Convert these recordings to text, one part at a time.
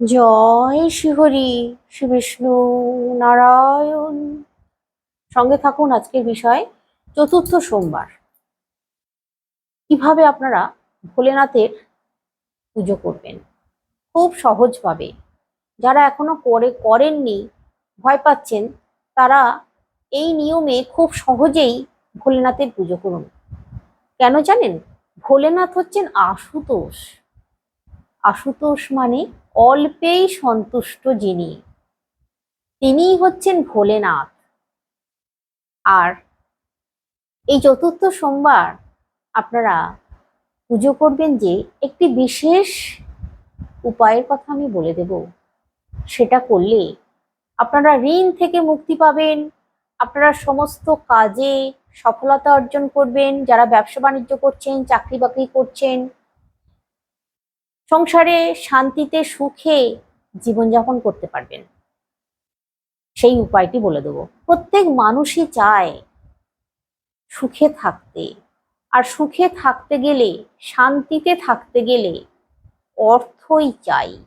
জয় শ্রীহরি, শ্রী বিষ্ণু নারায়ণ। সঙ্গে থাকুন আজকের বিষয়, চতুর্থ সোমবার। কীভাবে আপনারা ভোলেনাথের পুজো করবেন? খুব সহজভাবে। যারা এখনও করে, করেননি, ভয় পাচ্ছেন, তারা এই নিয়মে খুব সহজেই ভোলেনাথের পুজো করুন। কেন জানেন? ভোলেনাথ হচ্ছেন আশুতোষ। আশুতোষ মানে অল্পেই সন্তুষ্ট যিনি। তিনিই হচ্ছেন ভোলেনাথ। আর এই চতুর্থ সোমবার আপনারা পুজো করবেন যে একটি বিশেষ উপায়ের কথা আমি বলে দেব। সেটা করলে আপনারা ঋণ থেকে মুক্তি পাবেন, আপনারা সমস্ত কাজে সফলতা অর্জন করবেন, যারা ব্যবসা বাণিজ্য করছেন, চাকরি বাকরি করছেন সংসারে শান্তিতে সুখে জীবনযাপন করতে পারবেন। সেই উপায়টি বলে দেবো। প্রত্যেক মানুষই চায় সুখে থাকতে। আর সুখে থাকতে গেলে, শান্তিতে থাকতে গেলে অর্থই চাই।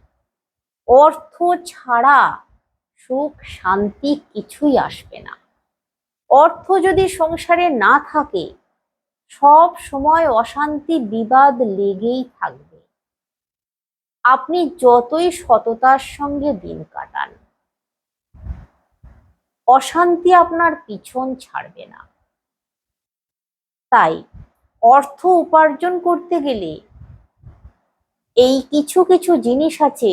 অর্থ ছাড়া সুখ, শান্তি কিছুই আসবে না। অর্থ যদি সংসারে না থাকে, সব সময় অশান্তি বিবাদ লেগেই থাকবে। আপনি যতই সততার সঙ্গে দিন কাটান, অশান্তি আপনার পিছন ছাড়বে না। তাই অর্থ উপার্জন করতে গেলে এই কিছু কিছু জিনিস আছে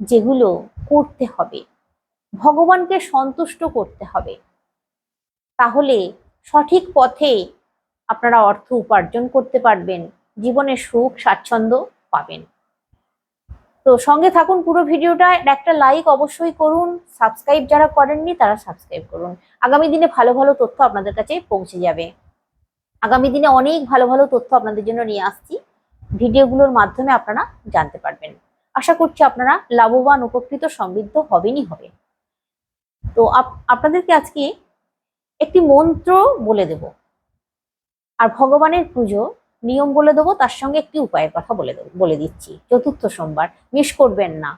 যেগুলো করতে হবে, ভগবানকে সন্তুষ্ট করতে হবে। তাহলে সঠিক পথে আপনারা অর্থ উপার্জন করতে পারবেন, জীবনে সুখ, স্বাচ্ছন্দ্য পাবেন। তো সঙ্গে থাকুন পুরো ভিডিওটা একটা লাইক অবশ্যই করুন। সাবস্ক্রাইব যারা করেননি, তারা সাবস্ক্রাইব করুন। আগামী দিনে ভালো ভালো তথ্য আপনাদের কাছে পৌঁছে যাবে। আগামী দিনে অনেক ভালো ভালো তথ্য আপনাদের জন্য নিয়ে আসছি। ভিডিওগুলোর মাধ্যমে আপনারা জানতে পারবেন। আশা করছি আপনারা লাভবান, উপকৃত, সমৃদ্ধ হবেনই হবে। তো আপনাদেরকে আজকে একটি মন্ত্র বলে দেব। আর ভগবানের পুজো নিয়ম বলে দেবো, তার সঙ্গে একটি উপায়ের কথা বলে দেবো, বলে দিচ্ছি। চতুর্থ সোমবার, মিস করবেন না।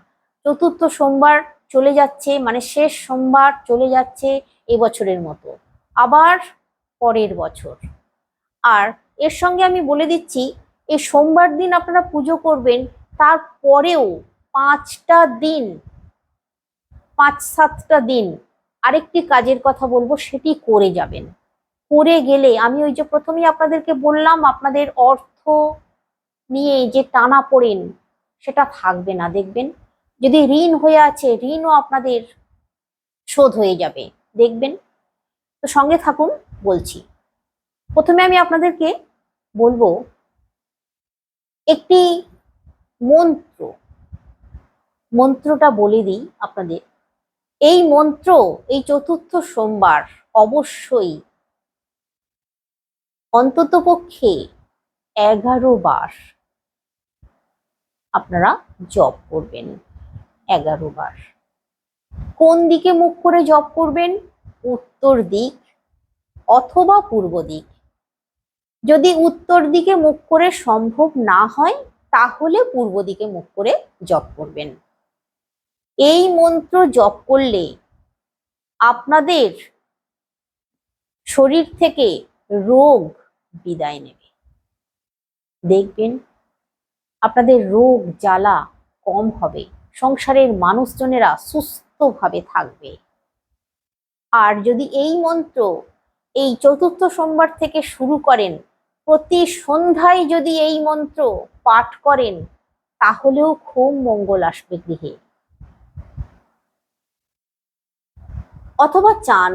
চতুর্থ সোমবার চলে যাচ্ছে মানে শেষ সোমবার চলে যাচ্ছে এবছরের মতো। আবার পরের বছর। আর এর সঙ্গে আমি বলে দিচ্ছি, এই সোমবার দিন আপনারা পুজো করবেন, তারপরেও পাঁচটা দিন, পাঁচ সাতটা দিন আরেকটি কাজের কথা বলব, সেটি করে যাবেন। করে গেলে, আমি ওই যে প্রথমেই আপনাদেরকে বললাম, আপনাদের অর্থ নিয়ে যে টানা পড়েন, সেটা থাকবে না, দেখবেন। যদি ঋণ হয়ে আছে, ঋণও আপনাদের শোধ হয়ে যাবে, দেখবেন। তো সঙ্গে থাকুন, বলছি। প্রথমে আমি আপনাদেরকে বলব, একটি মন্ত্র, মন্ত্রটা বলে দিই আপনাদের। এই মন্ত্র, এই চতুর্থ সোমবার অবশ্যই অন্ততপক্ষে এগারো বার আপনারা জব করবেন, এগারো বার। কোন দিকে মুখ করে জপ করবেন? উত্তর দিক অথবা পূর্ব দিক। যদি উত্তর দিকে মুখ করে সম্ভব না হয়, তাহলে পূর্ব দিকে মুখ করে জপ করবেন। এই মন্ত্র জপ করলে আপনাদের শরীর থেকে রোগ বিদায় নেবে। দেখবেন আপনাদের রোগ জ্বালা কম হবে, সংসারের মানুষজনেরা সুস্থভাবে থাকবে। আর যদি এই মন্ত্র এই চতুর্থ সোমবার থেকে শুরু করেন, প্রতি সন্ধ্যায় যদি এই মন্ত্র পাঠ করেন, তাহলেও খুব মঙ্গল আসবে গৃহে। অথবা চান,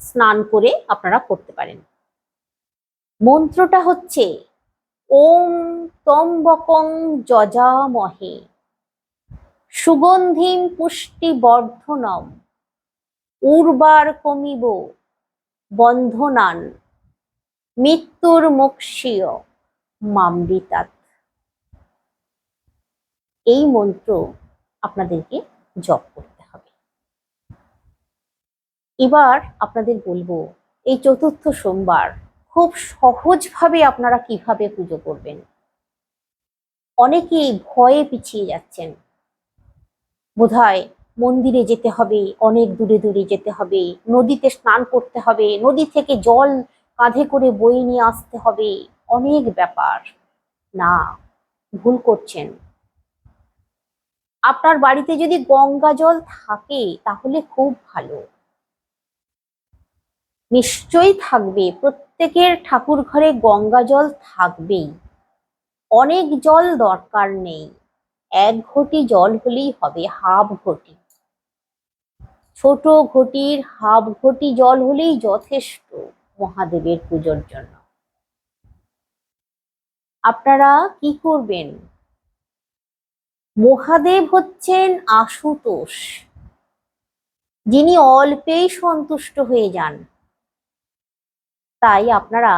স্নান করে আপনারা করতে পারেন। মন্ত্রটা হচ্ছে, ওম তম্বকং যজামহে, সুগন্ধিম পুষ্টি বর্ধনম উর্বার কমিব বন্ধনান, মৃত্যুর মুক্ষীয় মামৃতাত এই মন্ত্র আপনাদেরকে জপ করতে হবে। এবার আপনাদের বলব, এই চতুর্থ সোমবার খুব সহজভাবে আপনারা কীভাবে পুজো করবেন? অনেকেই ভয়ে পিছিয়ে যাচ্ছেন। বোধহয় মন্দিরে যেতে হবে, অনেক দূরে দূরে যেতে হবে, নদীতে স্নান করতে হবে, নদী থেকে জল কাঁধে করে বয়ে নিয়ে আসতে হবে, অনেক ব্যাপার। না, ভুল করছেন। আপনার বাড়িতে যদি গঙ্গা জল থাকে, তাহলে খুব ভালো। নিশ্চয়ই থাকবে প্রত্যেকের ঠাকুর ঘরে গঙ্গা জল থাকবেই। অনেক জল দরকার নেই। এক ঘটি জল হলেই হবে হাফ ঘটি। ছোট ঘটির হাফ ঘটি জল হলেই যথেষ্ট মহাদেবের পুজোর জন্য। আপনারা কি করবেন? মহাদেব হচ্ছেন আশুতোষ। যিনি অল্পেই সন্তুষ্ট হয়ে যান। তাই আপনারা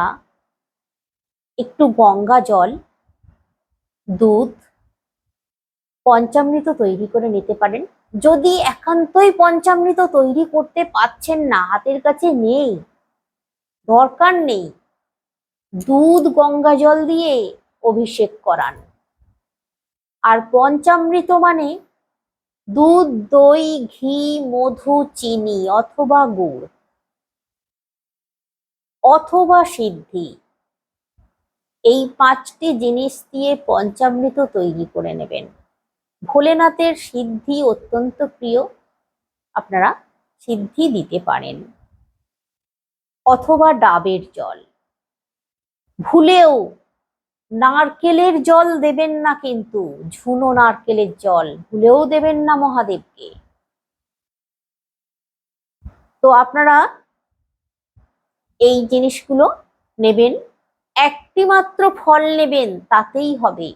একটু গঙ্গা জল, দুধ, পঞ্চামৃত তৈরি করে নিতে পারেন। যদি একান্তই পঞ্চামৃত তৈরি করতে পাচ্ছেন না, হাতের কাছে নেই, দরকার নেই, দুধ, গঙ্গা জল দিয়ে অভিষেক করান। আর পঞ্চামৃত মানে দুধ, দই, ঘি, মধু, চিনি অথবা গুড়। অথবা সিদ্ধি। এই পাঁচটি জিনিস দিয়ে পঞ্চামৃত তৈরি করে নেবেন। ভোলেনাথের সিদ্ধি অত্যন্ত প্রিয়। আপনারা সিদ্ধি দিতে পারেন। অথবা ডাবের জল। ভুলেও নারকেলের জল দেবেন না কিন্তু, ঝুনো নারকেলের জল ভুলেও দেবেন না মহাদেবকে। তো আপনারা এই জিনিসগুলো নেবেন একটি মাত্র ফল নেবেন তাতেই হবে।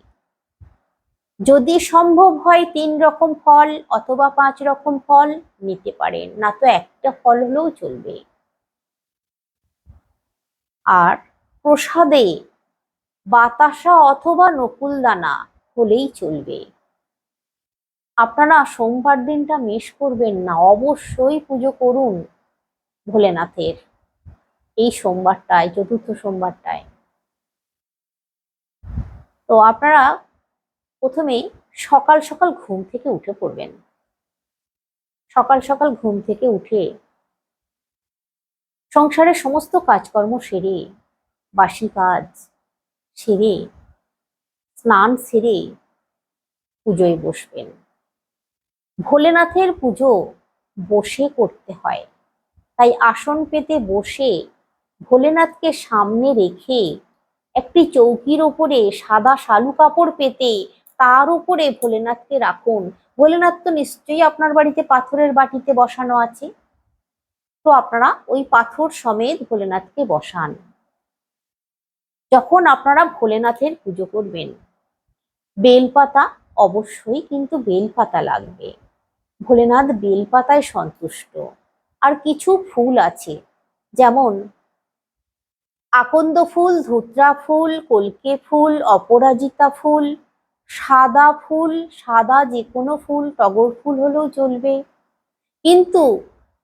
যদি সম্ভব হয় তিন রকম ফল অথবা পাঁচ রকম ফল নিতে পারেন, না তো একটা ফল হলেও চলবে। আর প্রসাদে বাতাসা অথবা নকুলদানা হলেই চলবে। আপনারা সোমবার দিনটা মিস করবেন না, অবশ্যই পুজো করুন ভোলেনাথের। এই সোমবারটায়, চতুর্থ সোমবারটায়। তো আপনারা প্রথমে সকাল সকাল ঘুম থেকে উঠে পড়বেন। সকাল সকাল ঘুম থেকে উঠে সংসারের সমস্ত কাজকর্ম সেরে, বাসি কাজ সেরে, স্নান সেরে পুজোয় বসবেন। ভোলেনাথের পুজো বসে করতে হয়। তাই আসন পেতে বসে ভোলেনাথকে সামনে রেখে একটি চৌকির ওপরে সাদা শালু কাপড় পেতে তার উপরে ভোলেনাথকে রাখুন। ভোলেনাথ তো নিশ্চয়ই আপনার বাড়িতে পাথরের বাটিতে বসানো আছে। তো আপনারা ওই পাথর সমেত ভোলেনাথকে বসান। যখন আপনারা ভোলেনাথের পুজো করবেন, বেলপাতা অবশ্যই কিন্তু বেলপাতা লাগবে। ভোলেনাথ বেলপাতায় সন্তুষ্ট। আর কিছু ফুল আছে, যেমন আকন্দ ফুল, ধুত্রা ফুল, কলকে ফুল, অপরাজিতা ফুল, সাদা ফুল, সাদা যে কোনো ফুল, টগর ফুল হলেও চলবে। কিন্তু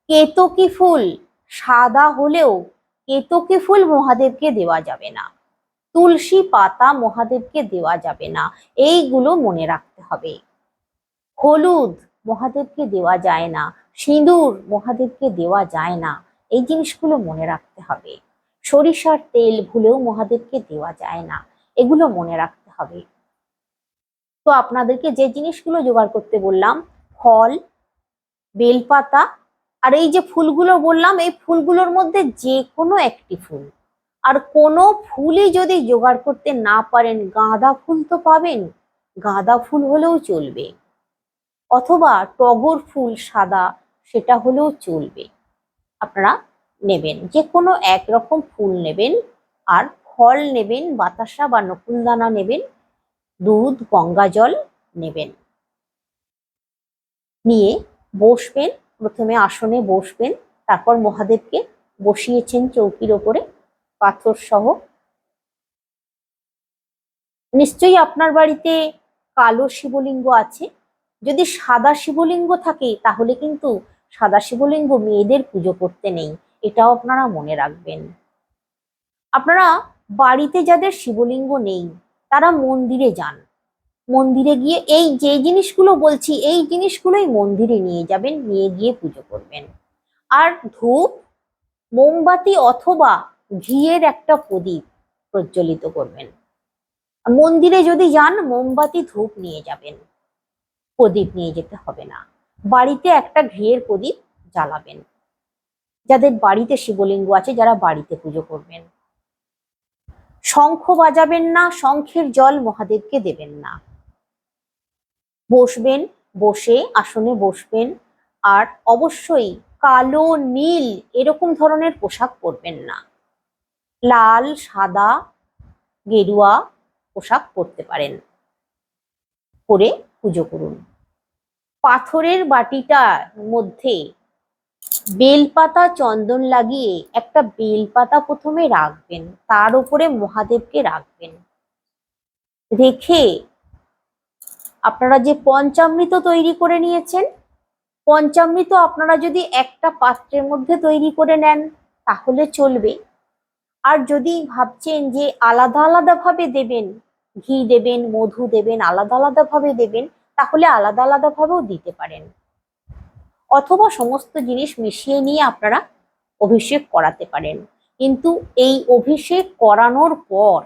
কেতকী ফুল সাদা হলেও কেতকী ফুল মহাদেবকে দেওয়া যাবে না। তুলসী পাতা মহাদেবকে দেওয়া যাবে না। এইগুলো মনে রাখতে হবে। হলুদ মহাদেবকে দেওয়া যায় না। সিঁদুর মহাদেবকে দেওয়া যায় না। এই জিনিসগুলো মনে রাখতে হবে। সরিষার তেল ভুলেও মহাদেবকে দেওয়া যায় না। এগুলো মনে রাখতে হবে। তো আপনাদেরকে যে জিনিসগুলো জোগাড় করতে বললাম, ফল, বেলপাতা, আর এই যে ফুলগুলো বললাম, এই ফুলগুলোর মধ্যে যে কোনো একটি ফুল। আর কোনো ফুলই যদি জোগাড় করতে না পারেন, গাঁদা ফুল তো পাবেন। গাঁদা ফুল হলেও চলবে। অথবা টগর ফুল সাদা, সেটা হলেও চলবে। আপনারা নেবেন। যে কোনো একরকম ফুল নেবেন আর ফল নেবেন, বাতাসা বা নকুলদানা নেবেন, দুধ, গঙ্গা জল নেবেন। নিয়ে বসবেন, প্রথমে আসনে বসবেন, তারপর মহাদেবকে বসিয়েছেন চৌকির ওপরে পাথর সহ নিশ্চয়ই আপনার বাড়িতে কালো শিবলিঙ্গ আছে। যদি সাদা শিবলিঙ্গ থাকে, তাহলে কিন্তু সাদা শিবলিঙ্গ মেয়েদের পুজো করতে নেই। এটাও আপনারা মনে রাখবেন। আপনারা বাড়িতে যাদের শিবলিঙ্গ নেই, তারা মন্দিরে যান। মন্দিরে গিয়ে এই যে জিনিসগুলো বলছি, এই জিনিসগুলোই মন্দিরে নিয়ে যাবেন, নিয়ে গিয়ে পুজো করবেন। আর ধূপ, মোমবাতি অথবা ঘিয়ের একটা প্রদীপ প্রজ্বলিত করবেন। মন্দিরে যদি যান, মোমবাতি, ধূপ নিয়ে যাবেন। প্রদীপ নিয়ে যেতে হবে না। বাড়িতে একটা ঘিয়ের প্রদীপ জ্বালাবেন। যাদের বাড়িতে শিবলিঙ্গ আছে, যারা বাড়িতে পুজো করবেন। শঙ্খ বাজাবেন না, শঙ্খের জল মহাদেবকে দেবেন না। বসবেন, বসে আসনে বসবেন, আর অবশ্যই কালো, নীল এরকম ধরনের পোশাক পরবেন না। লাল, সাদা, গেরুয়া পোশাক পরতে পারেন। পরে পুজো করুন। পাথরের বাটিটার মধ্যে বেলপাতা চন্দন লাগিয়ে একটা বেলপাতা প্রথমে রাখবেন, তার উপরে মহাদেবকে রাখবেন। রেখে আপনারা যে পঞ্চামৃত তৈরি করে নিয়েছেন, পঞ্চামৃত আপনারা যদি একটা পাত্রের মধ্যে তৈরি করে নেন, তাহলে চলবে। আর যদি ভাবছেন যে আলাদা আলাদা ভাবে দেবেন, ঘি দেবেন, মধু দেবেন, আলাদা আলাদা ভাবে দেবেন, তাহলে আলাদা আলাদা ভাবেও দিতে পারেন। অথবা সমস্ত জিনিস মিশিয়ে নিয়ে আপনারা অভিষেক করাতে পারেন। কিন্তু এই অভিষেক করানোর পর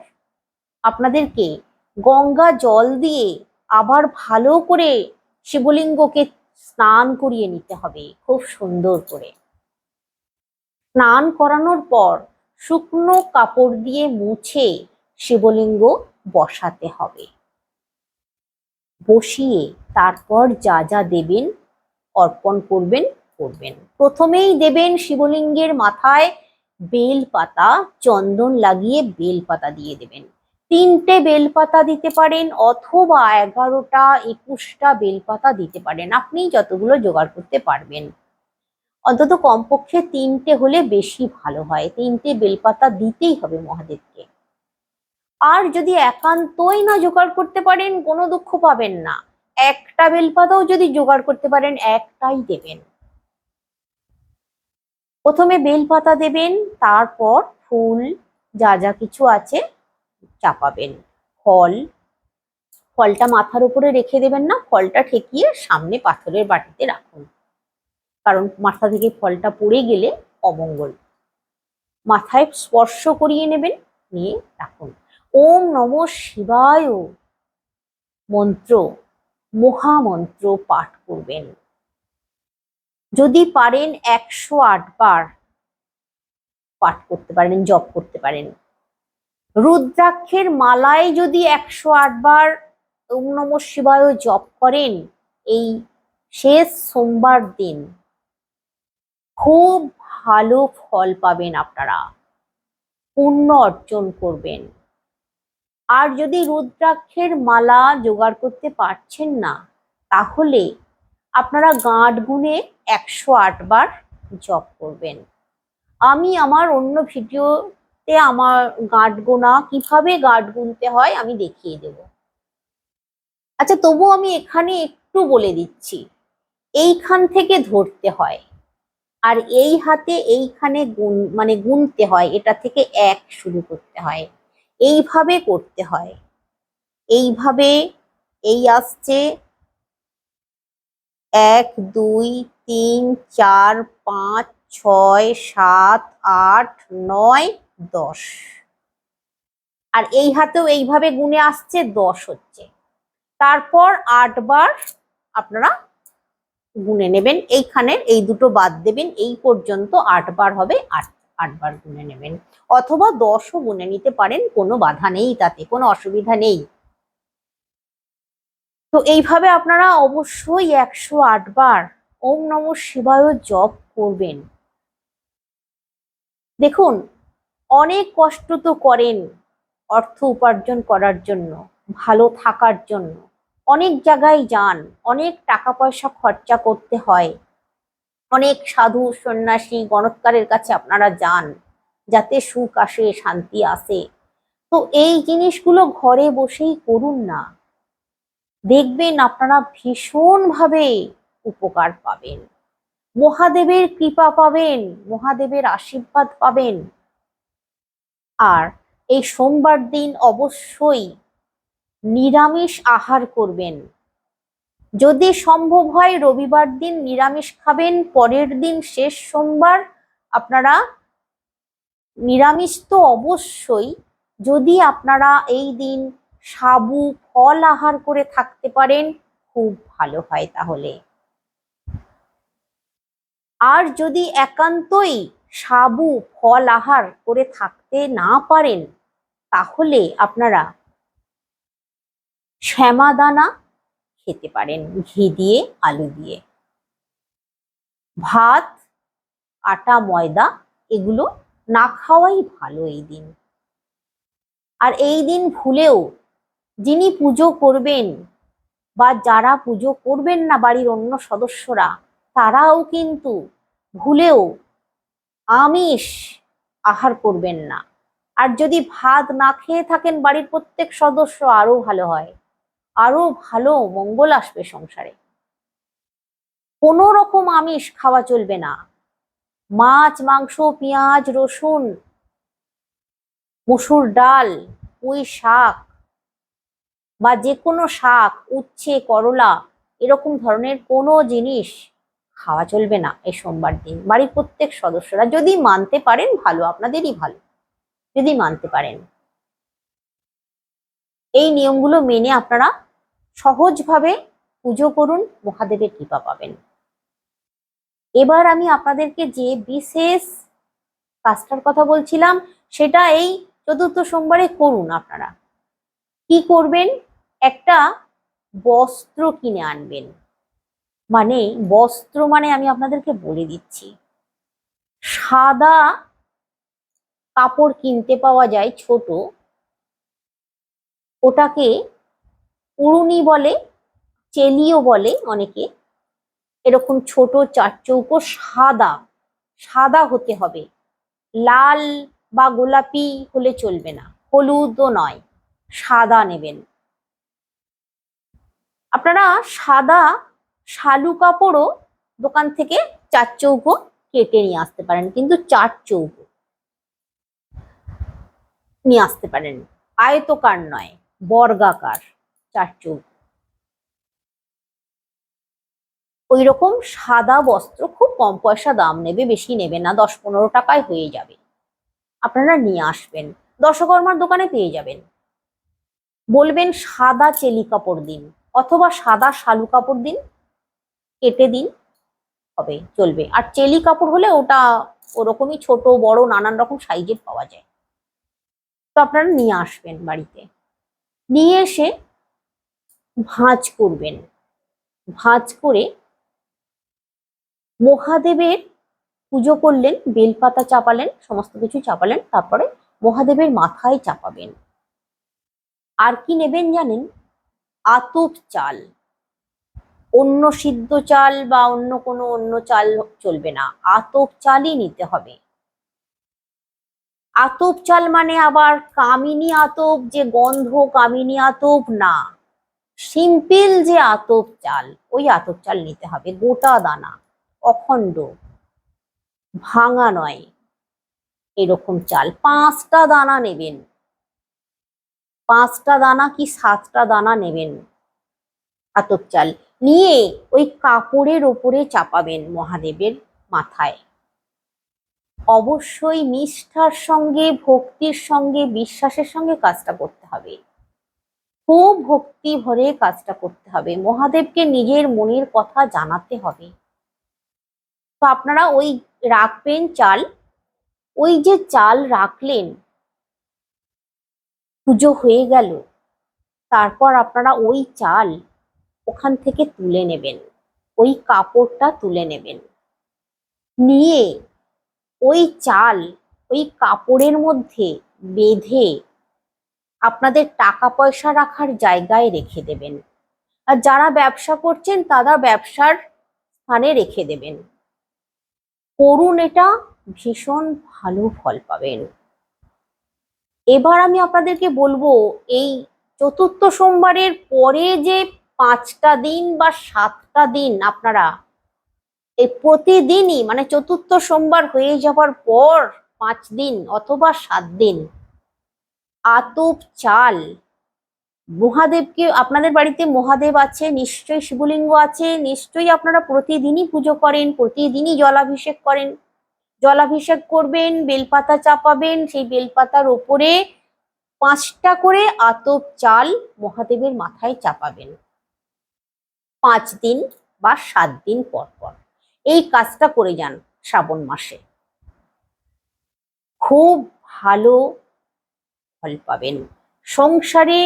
আপনাদেরকে গঙ্গা জল দিয়ে আবার ভালো করে শিবলিঙ্গকে স্নান করিয়ে নিতে হবে, খুব সুন্দর করে। স্নান করানোর পর শুকনো কাপড় দিয়ে মুছে শিবলিঙ্গ বসাতে হবে। বসিয়ে তারপর যা যা দেবেন অর্পণ করবেন করবেন। প্রথমেই দেবেন শিবলিঙ্গের মাথায় বেল পাতা চন্দন লাগিয়ে বেল পাতা দিয়ে দেবেন। তিনটে বেলপাতা দিতে পারেন অথবা এগারোটা, একুশটা বেলপাতা দিতে পারেন। আপনি যতগুলো জোগাড় করতে পারবেন। অন্তত কমপক্ষে তিনটে হলে বেশি ভালো হয়। তিনটে বেলপাতা দিতেই হবে মহাদেবকে। আর যদি একান্তই না জোগাড় করতে পারেন, কোনো দুঃখ পাবেন না। একটা বেলপাতাও যদি জোগাড় করতে পারেন, একটাই দেবেন। প্রথমে বেলপাতা দেবেন, তারপর ফুল, যা যা কিছু আছে চাপাবেন। ফল, ফলটা মাথার উপরে রেখে দেবেন না, ফলটা ঠেকিয়ে সামনে পাথরের বাটিতে রাখুন। কারণ মাথা থেকে ফলটা পড়ে গেলে অমঙ্গল। মাথায় স্পর্শ করিয়ে নেবেন, নিয়ে রাখুন। ওম নম শিবায় মন্ত্র। মহামন্ত্র পাঠ করবেন। যদি পারেন একশো বার পাঠ করতে পারেন, জপ করতে পারেন। রুদ্রাক্ষের মালায় যদি একশো বার ওম নম শিবায় জপ করেন, এই শেষ সোমবার দিন খুব ভালো ফল পাবেন আপনারা। পুণ্য অর্জন করবেন। আর যদি রুদ্রাক্ষের মালা জোগাড় করতে পারছেন না, তাহলে আপনারা গাঁট গুনে একশো বার জপ করবেন। আমি আমার অন্য ভিডিওতে আমার গাঁট গোনা কীভাবে গাঁট গুনতে হয় আমি দেখিয়ে দেব। আচ্ছা তবু আমি এখানে একটু বলে দিচ্ছি, এইখান থেকে ধরতে হয় আর এই হাতে এইখানে গুন মানে গুনতে হয়, এটা থেকে এক শুরু করতে হয়। এইভাবে করতে হয়। এইভাবে এই আসছে। এক, দুই, তিন, চার, পাঁচ, ছয়, সাত, আট, নয়, দশ। আর এই হাতেও এইভাবে গুনে আসছে, দশ হচ্ছে। তারপর আটবার আপনারা গুনে নেবেন। এইখানের এই দুটো বাদ দেবেন। এই পর্যন্ত আটবার হবে আট। আটবার গুনে নেবেন। অথবা দশও গুনে নিতে পারেন, কোনো বাধা নেই তাতে, কোনো অসুবিধা নেই। তো এইভাবে আপনারা অবশ্যই একশো আটবার ওম নম শিবায় জপ করবেন। দেখুন, অনেক কষ্ট তো করেন অর্থ উপার্জন করার জন্য, ভালো থাকার জন্য। অনেক জায়গায় যান, অনেক টাকা পয়সা খরচা করতে হয়। অনেক সাধু সন্ন্যাসী গণৎকারের কাছে আপনারা যান, যাতে সুখ আসে, শান্তি আসে। তো এই জিনিসগুলো ঘরে বসেই করুন না। দেখবেন আপনারা ভীষণভাবে উপকার পাবেন। মহাদেবের কৃপা পাবেন, মহাদেবের আশীর্বাদ পাবেন। আর এই সোমবার দিন অবশ্যই নিরামিষ আহার করবেন। যদি সম্ভব হয় রবিবার দিন নিরামিষ খাবেন, পরের দিন শেষ সোমবার। আপনারা নিরামিষ তো অবশ্যই, যদি আপনারা এই দিন সাবু, ফল আহার করে থাকতে পারেন, খুব ভালো হয় তাহলে। আর যদি একান্তই সাবু, ফল আহার করে থাকতে না পারেন, তাহলে আপনারা শ্যামা দানা খেতে পারেন, ঘি দিয়ে, আলু দিয়ে। ভাত, আটা, ময়দা, এগুলো না খাওয়াই ভালো এই দিন। আর এই দিন ভুলেও যিনি পুজো করবেন বা যারা পুজো করবেন না বাড়ির অন্য সদস্যরা, তারাও কিন্তু ভুলেও আমিষ আহার করবেন না। আর যদি ভাত না খেয়ে থাকেন বাড়ির প্রত্যেক সদস্য আরও ভালো হয়। আরও ভালো মঙ্গল আসবে সংসারে। কোনো রকম আমিষ খাওয়া চলবে না। মাছ, মাংস, পেঁয়াজ, রসুন, মসুর ডাল, পুঁই শাক বা যে কোনো শাক, উচ্ছে, করলা, এরকম ধরনের কোনো জিনিস খাওয়া চলবে না এই সোমবার দিন। বাড়ির প্রত্যেক সদস্যরা যদি মানতে পারেন ভালো, আপনাদেরই ভালো। যদি মানতে পারেন। এই নিয়মগুলো মেনে আপনারা সহজভাবে পুজো করুন, মহাদেবের কৃপা পাবেন। এবার আমি আপনাদেরকে যে বিশেষ কাজটার কথা বলছিলাম, সেটা এই চতুর্থ সোমবারে করুন আপনারা। কি করবেন? একটা বস্ত্র কিনে আনবেন। মানে বস্ত্র মানে আমি আপনাদেরকে বলে দিচ্ছি। সাদা কাপড় কিনতে পাওয়া যায় ছোট। ওটাকে উড়ুনি বলে, চেলিও বলে অনেকে। এরকম ছোট চার চৌকো সাদা সাদা হতে হবে। লাল বা গোলাপি হলে চলবে না, হলুদও নয়, সাদা নেবেন। আপনারা সাদা শালু কাপড়ও দোকান থেকে চার চৌকো কেটে নিয়ে আসতে পারেন, কিন্তু চার চৌকো নিয়ে আসতে পারেন। আয়তকার নয়, বর্গাকার। চার চৌকো ওই রকম সাদা বস্ত্র খুব কম পয়সা দাম নেবে, বেশি নেবে না, দশ পনেরো টাকায় হয়ে যাবে। আপনারা নিয়ে আসবেন, দশকর্মার দোকানে পেয়ে যাবেন। বলবেন সাদা চেলি কাপড় দিন, অথবা সাদা শালু কাপড় দিন, কেটে দিন, হবে, চলবে। আর চেলি কাপড় হলে ওটা ওরকমই ছোট, বড়, নানান রকম সাইজের পাওয়া যায়। তো আপনারা নিয়ে আসবেন বাড়িতে। নিয়ে এসে ভাঁজ করবেন। ভাঁজ করে মহাদেবের পুজো করলেন, বেলপাতা চাপালেন, সমস্ত কিছু চাপালেন, তারপরে মহাদেবের মাথায় চাপাবেন। আর কি নেবেন জানেন? আতপ চাল। অন্য সিদ্ধ চাল বা অন্য কোনো অন্য চাল চলবে না। আতপ চালই নিতে হবে। আতপ চাল মানে আবার কামিনী আতপ, যে গন্ধ কামিনী আতপ না। সিম্পল যে আতপ চাল, ওই আতপ চাল নিতে হবে। গোটা দানা, অখণ্ড, ভাঙা নয়, এরকম চাল। পাঁচটা দানা নেবেন। পাঁচটা দানা কি সাতটা দানা নেবেন আতপ চাল? নিয়ে ওই কাপড়ের ওপরে চাপাবেন মহাদেবের মাথায়। অবশ্যই নিষ্ঠার সঙ্গে, ভক্তির সঙ্গে, বিশ্বাসের সঙ্গে কাজটা করতে হবে। খুব ভক্তি ভরে কাজটা করতে হবে। মহাদেবকে নিজের মনের কথা জানাতে হবে। তো আপনারা ওই রাখবেন চাল। ওই যে চাল রাখলেন, পুজো হয়ে গেল। তারপর আপনারা ওই চাল ওখান থেকে তুলে নেবেন। ওই কাপড়টা তুলে নেবেন। নিয়ে ওই চাল, ওই কাপড়ের মধ্যে বেঁধে আপনাদের টাকা পয়সা রাখার জায়গায় রেখে দেবেন। আর যারা ব্যবসা করছেন, তারা ব্যবসার স্থানে রেখে দেবেন। করুন এটা, ভীষণ ভালো ফল পাবেন। এবার আমি আপনাদেরকে বলব, এই চতুর্থ সোমবারের পরে যে পাঁচটা দিন বা সাতটা দিন আপনারা, এই প্রতিদিনই মানে চতুর্থ সোমবার হয়ে যাবার পর পাঁচ দিন অথবা সাত দিন আতপ চাল। মহাদেবকে, আপনাদের বাড়িতে মহাদেব আছে, নিশ্চয়ই শিবলিঙ্গ আছে, নিশ্চয়ই আপনারা প্রতিদিনই পুজো করেন, প্রতিদিনই জলাভিষেক করেন। জলাভিষেক করবেন, বেলপাতা চাপাবেন, সেই বেলপাতার ওপরে পাঁচটা করে আতপ চাল মহাদেবের মাথায় চাপাবেন। পাঁচ দিন বা সাত দিন পর পর। এই কাজটা করে যান শ্রাবণ মাসে। খুব ভালো ফল পাবেন। সংসারে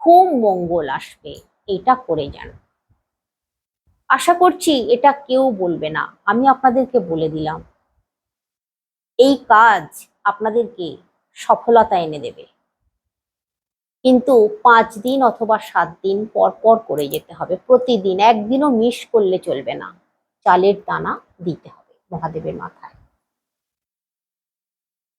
খুব মঙ্গল আসবে, এটা করে যান। আশা করছি এটা কেউ বলবে না, আমি আপনাদেরকে বলে দিলাম। এই কাজ আপনাদেরকে সফলতা এনে দেবে। কিন্তু পাঁচ দিন অথবা সাত দিন পর পর করে যেতে হবে। প্রতিদিন একদিনও মিস করলে চলবে না। চালের দানা দিতে হবে মহাদেবের মাথায়।